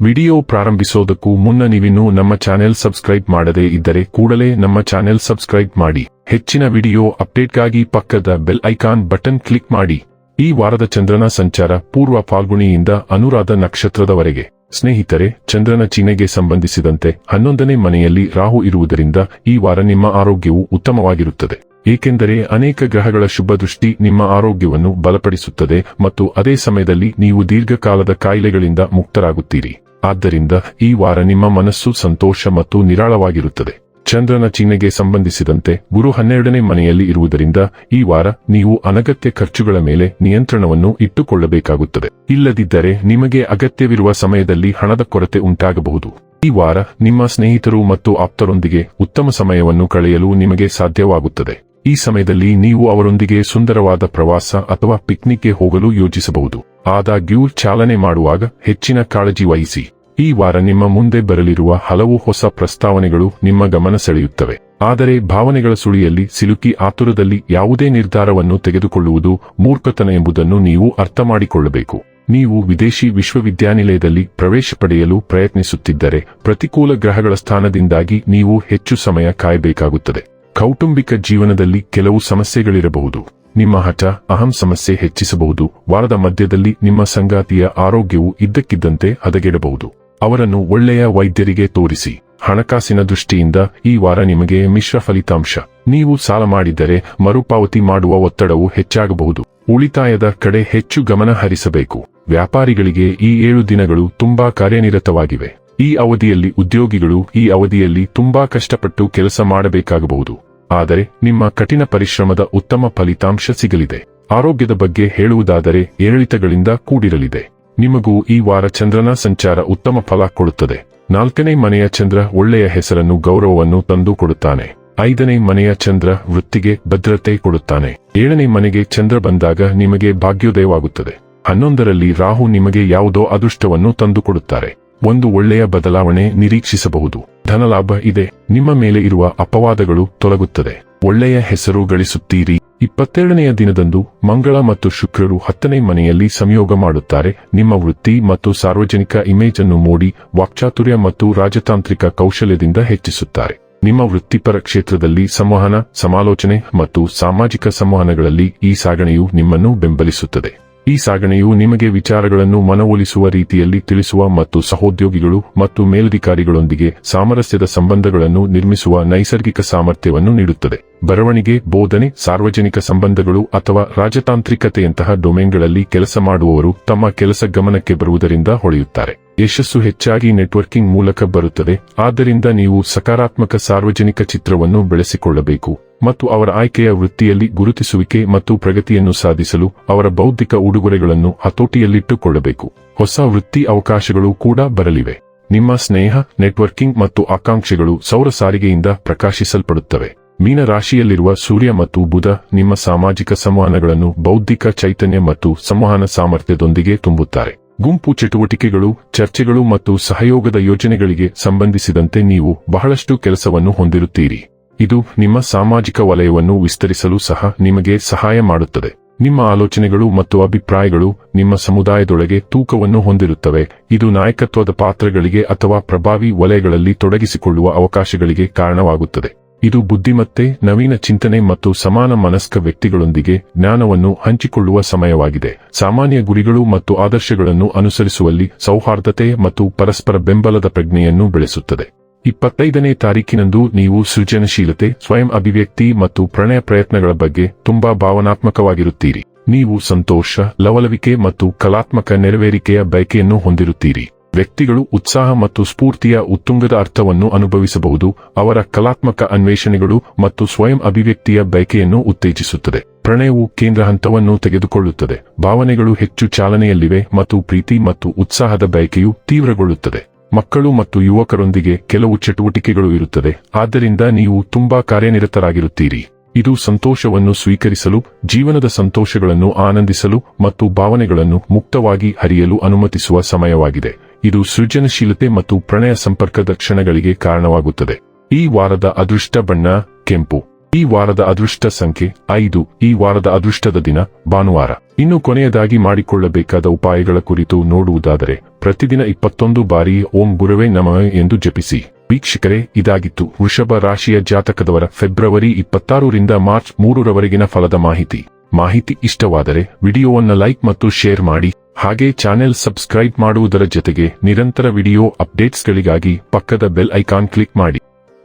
Video ಪ್ರಾರಂಭಿಸೋದಕ್ಕೂ ಮುನ್ನ ನೀವಿನ್ನೂ ನಮ್ಮ ಚಾನೆಲ್ ಸಬ್ಸ್ಕ್ರೈಬ್ ಮಾಡದೇ ಇದ್ದರೆ ಕೂಡಲೇ ನಮ್ಮ ಚಾನೆಲ್ ಸಬ್ಸ್ಕ್ರೈಬ್ ಮಾಡಿ. ಹೆಚ್ಚಿನ ವಿಡಿಯೋ ಅಪ್ಡೇಟ್ಗಾಗಿ ಪಕ್ಕದ ಬೆಲ್ ಐಕಾನ್ ಬಟನ್ ಕ್ಲಿಕ್ ಮಾಡಿ. ಈ ವಾರದ ಚಂದ್ರನ ಸಂಚಾರ ಪೂರ್ವ ಫಾಲ್ಗುಣಿಯಿಂದ ಅನುರಾಧ ನಕ್ಷತ್ರದವರೆಗೆ. ಸ್ನೇಹಿತರೆ, ಚಂದ್ರನ ಚಿಹ್ನೆಗೆ ಸಂಬಂಧಿಸಿದಂತೆ ಹನ್ನೊಂದನೇ ಮನೆಯಲ್ಲಿ ರಾಹು ಇರುವುದರಿಂದ ಈ ವಾರ ನಿಮ್ಮ ಆರೋಗ್ಯವು ಉತ್ತಮವಾಗಿರುತ್ತದೆ. ಏಕೆಂದರೆ ಅನೇಕ ಗ್ರಹಗಳ ಶುಭ ದೃಷ್ಟಿ ನಿಮ್ಮ ಆರೋಗ್ಯವನ್ನು ಬಲಪಡಿಸುತ್ತದೆ ಮತ್ತು ಅದೇ ಸಮಯದಲ್ಲಿ ನೀವು ದೀರ್ಘಕಾಲದ ಕಾಯಿಲೆಗಳಿಂದ ಮುಕ್ತರಾಗುತ್ತೀರಿ. ಆದ್ದರಿಂದ ಈ ವಾರ ನಿಮ್ಮ ಮನಸ್ಸು ಸಂತೋಷ ಮತ್ತು ನಿರಾಳವಾಗಿರುತ್ತದೆ. ಚಂದ್ರನ ಚಿಹ್ನೆಗೆ ಸಂಬಂಧಿಸಿದಂತೆ ಗುರು ಹನ್ನೆರಡನೇ ಮನೆಯಲ್ಲಿ ಇರುವುದರಿಂದ ಈ ವಾರ ನೀವು ಅನಗತ್ಯ ಖರ್ಚುಗಳ ಮೇಲೆ ನಿಯಂತ್ರಣವನ್ನು ಇಟ್ಟುಕೊಳ್ಳಬೇಕಾಗುತ್ತದೆ. ಇಲ್ಲದಿದ್ದರೆ ನಿಮಗೆ ಅಗತ್ಯವಿರುವ ಸಮಯದಲ್ಲಿ ಹಣದ ಕೊರತೆ ಉಂಟಾಗಬಹುದು. ಈ ವಾರ ನಿಮ್ಮ ಸ್ನೇಹಿತರು ಮತ್ತು ಆಪ್ತರೊಂದಿಗೆ ಉತ್ತಮ ಸಮಯವನ್ನು ಕಳೆಯಲು ನಿಮಗೆ ಸಾಧ್ಯವಾಗುತ್ತದೆ. ಈ ಸಮಯದಲ್ಲಿ ನೀವು ಅವರೊಂದಿಗೆ ಸುಂದರವಾದ ಪ್ರವಾಸ ಅಥವಾ ಪಿಕ್ನಿಕ್ಗೆ ಹೋಗಲು ಯೋಜಿಸಬಹುದು. ಆದಾಗ್ಯೂ ಚಾಲನೆ ಮಾಡುವಾಗ ಹೆಚ್ಚಿನ ಕಾಳಜಿ ವಹಿಸಿ. ಈ ವಾರ ನಿಮ್ಮ ಮುಂದೆ ಬರಲಿರುವ ಹಲವು ಹೊಸ ಪ್ರಸ್ತಾವನೆಗಳು ನಿಮ್ಮ ಗಮನ ಸೆಳೆಯುತ್ತವೆ. ಆದರೆ ಭಾವನೆಗಳ ಸುಳಿಯಲ್ಲಿ ಸಿಲುಕಿ ಆತುರದಲ್ಲಿ ಯಾವುದೇ ನಿರ್ಧಾರವನ್ನು ತೆಗೆದುಕೊಳ್ಳುವುದು ಮೂರ್ಖತನ ಎಂಬುದನ್ನು ನೀವು ಅರ್ಥ ಮಾಡಿಕೊಳ್ಳಬೇಕು ನೀವು ವಿದೇಶಿ ವಿಶ್ವವಿದ್ಯಾನಿಲಯದಲ್ಲಿ ಪ್ರವೇಶ ಪಡೆಯಲು ಪ್ರಯತ್ನಿಸುತ್ತಿದ್ದರೆ ಪ್ರತಿಕೂಲ ಗ್ರಹಗಳ ಸ್ಥಾನದಿಂದಾಗಿ ನೀವು ಹೆಚ್ಚು ಸಮಯ ಕಾಯಬೇಕಾಗುತ್ತದೆ. ಕೌಟುಂಬಿಕ ಜೀವನದಲ್ಲಿ ಕೆಲವು ಸಮಸ್ಯೆಗಳಿರಬಹುದು. ನಿಮ್ಮ ಹಠ, ಅಹಂ ಸಮಸ್ಯೆ ಹೆಚ್ಚಿಸಬಹುದು. ವಾರದ ಮಧ್ಯದಲ್ಲಿ ನಿಮ್ಮ ಸಂಗಾತಿಯ ಆರೋಗ್ಯವು ಇದ್ದಕ್ಕಿದ್ದಂತೆ ಹದಗೆಡಬಹುದು. ಅವರನ್ನು ಒಳ್ಳೆಯ ವೈದ್ಯರಿಗೆ ತೋರಿಸಿ. ಹಣಕಾಸಿನ ದೃಷ್ಟಿಯಿಂದ ಈ ವಾರ ನಿಮಗೆ ಮಿಶ್ರ ಫಲಿತಾಂಶ. ನೀವು ಸಾಲ ಮಾಡಿದ್ದರೆ ಮರುಪಾವತಿ ಮಾಡುವ ಒತ್ತಡವು ಹೆಚ್ಚಾಗಬಹುದು. ಉಳಿತಾಯದ ಕಡೆ ಹೆಚ್ಚು ಗಮನ ಹರಿಸಬೇಕು. ವ್ಯಾಪಾರಿಗಳಿಗೆ ಈ ಏಳು ದಿನಗಳು ತುಂಬಾ ಕಾರ್ಯನಿರತವಾಗಿವೆ. ಈ ಅವಧಿಯಲ್ಲಿ ಉದ್ಯೋಗಿಗಳು ಈ ಅವಧಿಯಲ್ಲಿ ತುಂಬಾ ಕಷ್ಟಪಟ್ಟು ಕೆಲಸ ಮಾಡಬೇಕಾಗಬಹುದು. ಆದರೆ ನಿಮ್ಮ ಕಠಿಣ ಪರಿಶ್ರಮದ ಉತ್ತಮ ಫಲಿತಾಂಶ ಸಿಗಲಿದೆ. ಆರೋಗ್ಯದ ಬಗ್ಗೆ ಹೇಳುವುದಾದರೆ ಏರಿಳಿತಗಳಿಂದ ಕೂಡಿರಲಿದೆ. ನಿಮಗೂ ಈ ವಾರ ಚಂದ್ರನ ಸಂಚಾರ ಉತ್ತಮ ಫಲ ಕೊಡುತ್ತದೆ. ನಾಲ್ಕನೇ ಮನೆಯ ಚಂದ್ರ ಒಳ್ಳೆಯ ಹೆಸರನ್ನು ಗೌರವವನ್ನು ತಂದು ಕೊಡುತ್ತಾನೆ. ಐದನೇ ಮನೆಯ ಚಂದ್ರ ವೃತ್ತಿಗೆ ಭದ್ರತೆ ಕೊಡುತ್ತಾನೆ. ಏಳನೇ ಮನೆಗೆ ಚಂದ್ರ ಬಂದಾಗ ನಿಮಗೆ ಭಾಗ್ಯೋದಯವಾಗುತ್ತದೆ. ಹನ್ನೊಂದರಲ್ಲಿ ರಾಹು ನಿಮಗೆ ಯಾವುದೋ ಅದೃಷ್ಟವನ್ನು ತಂದುಕೊಡುತ್ತಾರೆ. ಒಂದು ಒಳ್ಳೆಯ ಬದಲಾವಣೆ ನಿರೀಕ್ಷಿಸಬಹುದು. ಧನಲಾಭ ಇದೆ. ನಿಮ್ಮ ಮೇಲೆ ಇರುವ ಅಪವಾದಗಳು ತೊಲಗುತ್ತದೆ. ಒಳ್ಳೆಯ ಹೆಸರು ಗಳಿಸುತ್ತೀರಿ. ಇಪ್ಪತ್ತೆರಡನೆಯ ದಿನದಂದು ಮಂಗಳ ಮತ್ತು ಶುಕ್ರರು ಹತ್ತನೇ ಮನೆಯಲ್ಲಿ ಸಂಯೋಗ ಮಾಡುತ್ತಾರೆ. ನಿಮ್ಮ ವೃತ್ತಿ ಮತ್ತು ಸಾರ್ವಜನಿಕ ಇಮೇಜ್ ಅನ್ನು ಮೂಡಿ ವಾಕ್ಚಾತುರ್ಯ ಮತ್ತು ರಾಜತಾಂತ್ರಿಕ ಕೌಶಲ್ಯದಿಂದ ಹೆಚ್ಚಿಸುತ್ತಾರೆ. ನಿಮ್ಮ ವೃತ್ತಿಪರ ಕ್ಷೇತ್ರದಲ್ಲಿ ಸಂವಹನ, ಸಮಾಲೋಚನೆ ಮತ್ತು ಸಾಮಾಜಿಕ ಸಂವಹನಗಳಲ್ಲಿ ಈ ಸಾಗಣೆಯು ನಿಮ್ಮನ್ನು ಬೆಂಬಲಿಸುತ್ತದೆ. ಈ ಸಾಗಣೆಯು ನಿಮಗೆ ವಿಚಾರಗಳನ್ನು ಮನವೊಲಿಸುವ ರೀತಿಯಲ್ಲಿ ತಿಳಿಸುವ ಮತ್ತು ಸಹೋದ್ಯೋಗಿಗಳು ಮತ್ತು ಮೇಲಧಿಕಾರಿಗಳೊಂದಿಗೆ ಸಾಮರಸ್ಯದ ಸಂಬಂಧಗಳನ್ನು ನಿರ್ಮಿಸುವ ನೈಸರ್ಗಿಕ ಸಾಮರ್ಥ್ಯವನ್ನು ನೀಡುತ್ತದೆ. ಬರವಣಿಗೆ, ಬೋಧನೆ, ಸಾರ್ವಜನಿಕ ಸಂಬಂಧಗಳು ಅಥವಾ ರಾಜತಾಂತ್ರಿಕತೆಯಂತಹ ಡೊಮೇನ್ಗಳಲ್ಲಿ ಕೆಲಸ ಮಾಡುವವರು ತಮ್ಮ ಕೆಲಸ ಗಮನಕ್ಕೆ ಬರುವುದರಿಂದ ಹೊಳೆಯುತ್ತಾರೆ. ಯಶಸ್ಸು ಹೆಚ್ಚಾಗಿ ನೆಟ್ವರ್ಕಿಂಗ್ ಮೂಲಕ ಬರುತ್ತದೆ, ಆದ್ದರಿಂದ ನೀವು ಸಕಾರಾತ್ಮಕ ಸಾರ್ವಜನಿಕ ಚಿತ್ರವನ್ನು ಬೆಳೆಸಿಕೊಳ್ಳಬೇಕು. ಮತ್ತು ಅವರ ಆಯ್ಕೆಯ ವೃತ್ತಿಯಲ್ಲಿ ಗುರುತಿಸುವಿಕೆ ಮತ್ತು ಪ್ರಗತಿಯನ್ನು ಸಾಧಿಸಲು ಅವರ ಬೌದ್ಧಿಕ ಉಡುಗೊರೆಗಳನ್ನು ಹತೋಟಿಯಲ್ಲಿಟ್ಟುಕೊಳ್ಳಬೇಕು. ಹೊಸ ವೃತ್ತಿ ಅವಕಾಶಗಳು ಕೂಡ ಬರಲಿವೆ. ನಿಮ್ಮ ಸ್ನೇಹ, ನೆಟ್ವರ್ಕಿಂಗ್ ಮತ್ತು ಆಕಾಂಕ್ಷೆಗಳು ಸೌರ ಸಾರಿಗೆಯಿಂದ ಪ್ರಕಾಶಿಸಲ್ಪಡುತ್ತವೆ. ಮೀನ ರಾಶಿಯಲ್ಲಿರುವ ಸೂರ್ಯ ಮತ್ತು ಬುಧ ನಿಮ್ಮ ಸಾಮಾಜಿಕ ಸಂವಹನಗಳನ್ನು ಬೌದ್ಧಿಕ ಚೈತನ್ಯ ಮತ್ತು ಸಂವಹನ ಸಾಮರ್ಥ್ಯದೊಂದಿಗೆ ತುಂಬುತ್ತಾರೆ. ಗುಂಪು ಚಟುವಟಿಕೆಗಳು, ಚರ್ಚೆಗಳು ಮತ್ತು ಸಹಯೋಗದ ಯೋಜನೆಗಳಿಗೆ ಸಂಬಂಧಿಸಿದಂತೆ ನೀವು ಬಹಳಷ್ಟು ಕೆಲಸವನ್ನು ಹೊಂದಿರುತ್ತೀರಿ. ಇದು ನಿಮ್ಮ ಸಾಮಾಜಿಕ ವಲಯವನ್ನು ವಿಸ್ತರಿಸಲು ಸಹ ನಿಮಗೆ ಸಹಾಯ ಮಾಡುತ್ತದೆ. ನಿಮ್ಮ ಆಲೋಚನೆಗಳು ಮತ್ತು ಅಭಿಪ್ರಾಯಗಳು ನಿಮ್ಮ ಸಮುದಾಯದೊಳಗೆ ತೂಕವನ್ನು ಹೊಂದಿರುತ್ತವೆ. ಇದು ನಾಯಕತ್ವದ ಪಾತ್ರಗಳಿಗೆ ಅಥವಾ ಪ್ರಭಾವಿ ವಲಯಗಳಲ್ಲಿ ತೊಡಗಿಸಿಕೊಳ್ಳುವ ಅವಕಾಶಗಳಿಗೆ ಕಾರಣವಾಗುತ್ತದೆ. ಇದು ಬುದ್ಧಿಮತ್ತೆ, ನವೀನ ಚಿಂತನೆ ಮತ್ತು ಸಮಾನ ಮನಸ್ಕ ವ್ಯಕ್ತಿಗಳೊಂದಿಗೆ ಜ್ಞಾನವನ್ನು ಹಂಚಿಕೊಳ್ಳುವ ಸಮಯವಾಗಿದೆ. ಸಾಮಾನ್ಯ ಗುರಿಗಳು ಮತ್ತು ಆದರ್ಶಗಳನ್ನು ಅನುಸರಿಸುವಲ್ಲಿ ಸೌಹಾರ್ದತೆ ಮತ್ತು ಪರಸ್ಪರ ಬೆಂಬಲದ ಪ್ರಜ್ಞೆಯನ್ನು ಬೆಳೆಸುತ್ತದೆ. ಇಪ್ಪತ್ತೈದನೇ ತಾರೀಕಿನಂದು ನೀವು ಸೃಜನಶೀಲತೆ, ಸ್ವಯಂ ಅಭಿವ್ಯಕ್ತಿ ಮತ್ತು ಪ್ರಣಯ ಪ್ರಯತ್ನಗಳ ಬಗ್ಗೆ ತುಂಬಾ ಭಾವನಾತ್ಮಕವಾಗಿರುತ್ತೀರಿ. ನೀವು ಸಂತೋಷ, ಲವಲವಿಕೆ ಮತ್ತು ಕಲಾತ್ಮಕ ನೆರವೇರಿಕೆಯ ಬಯಕೆಯನ್ನು ಹೊಂದಿರುತ್ತೀರಿ. ವ್ಯಕ್ತಿಗಳು ಉತ್ಸಾಹ ಮತ್ತು ಸ್ಫೂರ್ತಿಯ ಉತ್ತುಂಗದ ಅರ್ಥವನ್ನು ಅನುಭವಿಸಬಹುದು, ಅವರ ಕಲಾತ್ಮಕ ಅನ್ವೇಷಣೆಗಳು ಮತ್ತು ಸ್ವಯಂ ಅಭಿವ್ಯಕ್ತಿಯ ಬಯಕೆಯನ್ನು ಉತ್ತೇಜಿಸುತ್ತದೆ. ಪ್ರಣಯವು ಕೇಂದ್ರ ಹಂತವನ್ನು ತೆಗೆದುಕೊಳ್ಳುತ್ತದೆ. ಭಾವನೆಗಳು ಹೆಚ್ಚು ಚಾಲನೆಯಲ್ಲಿವೆ ಮತ್ತು ಪ್ರೀತಿ ಮತ್ತು ಉತ್ಸಾಹದ ಬಯಕೆಯು ತೀವ್ರಗೊಳ್ಳುತ್ತದೆ. ಮಕ್ಕಳು ಮತ್ತು ಯುವಕರೊಂದಿಗೆ ಕೆಲವು ಚಟುವಟಿಕೆಗಳು ಇರುತ್ತದೆ. ಆದ್ದರಿಂದ ನೀವು ತುಂಬಾ ಕಾರ್ಯನಿರತರಾಗಿರುತ್ತೀರಿ. ಇದು ಸಂತೋಷವನ್ನು ಸ್ವೀಕರಿಸಲು, ಜೀವನದ ಸಂತೋಷಗಳನ್ನು ಆನಂದಿಸಲು ಮತ್ತು ಭಾವನೆಗಳನ್ನು ಮುಕ್ತವಾಗಿ ಹರಿಯಲು ಅನುಮತಿಸುವ ಸಮಯವಾಗಿದೆ. ಇದು ಸೃಜನಶೀಲತೆ ಮತ್ತು ಪ್ರಣಯ ಸಂಪರ್ಕದ ಕ್ಷಣಗಳಿಗೆ ಕಾರಣವಾಗುತ್ತದೆ. ಈ ವಾರದ ಅದೃಷ್ಟ ಬಣ್ಣ, ಕೆಂಪು. ಈ ವಾರದ ಅದೃಷ್ಟ ಸಂಖ್ಯೆ ಐದು. ಈ ವಾರದ ಅದೃಷ್ಟದ ದಿನ, ಭಾನುವಾರ. ಇನ್ನು ಕೊನೆಯದಾಗಿ ಮಾಡಿಕೊಳ್ಳಬೇಕಾದ ಉಪಾಯಗಳ ಕುರಿತು ನೋಡುವುದಾದರೆ, ಪ್ರತಿದಿನ ಇಪ್ಪತ್ತೊಂದು ಬಾರಿ ಓಂ ಗುರುವೆ ನಮ ಎಂದು ಜಪಿಸಿ. ವೀಕ್ಷಕರೇ, ಇದಾಗಿತ್ತು. ವೃಷಭ ರಾಶಿಯ ಜಾತಕದವರ ಫೆಬ್ರವರಿ ಇಪ್ಪತ್ತಾರರಿಂದ ಮಾರ್ಚ್ ಮೂರರವರೆಗಿನ ಫಲದ ಮಾಹಿತಿ. ಮಾಹಿತಿ ಇಷ್ಟವಾದರೆ, ವಿಡಿಯೋವನ್ನ ಲೈಕ್ ಮತ್ತು ಶೇರ್ ಮಾಡಿ. ಹಾಗೆ ಚಾನೆಲ್ ಸಬ್ಸ್ಕ್ರೈಬ್ ಮಾಡುವುದರ ಜೊತೆಗೆ ನಿರಂತರ ವಿಡಿಯೋ ಅಪ್ಡೇಟ್ಸ್ಗಳಿಗಾಗಿ ಪಕ್ಕದ ಬೆಲ್ ಐಕಾನ್ ಕ್ಲಿಕ್ ಮಾಡಿ.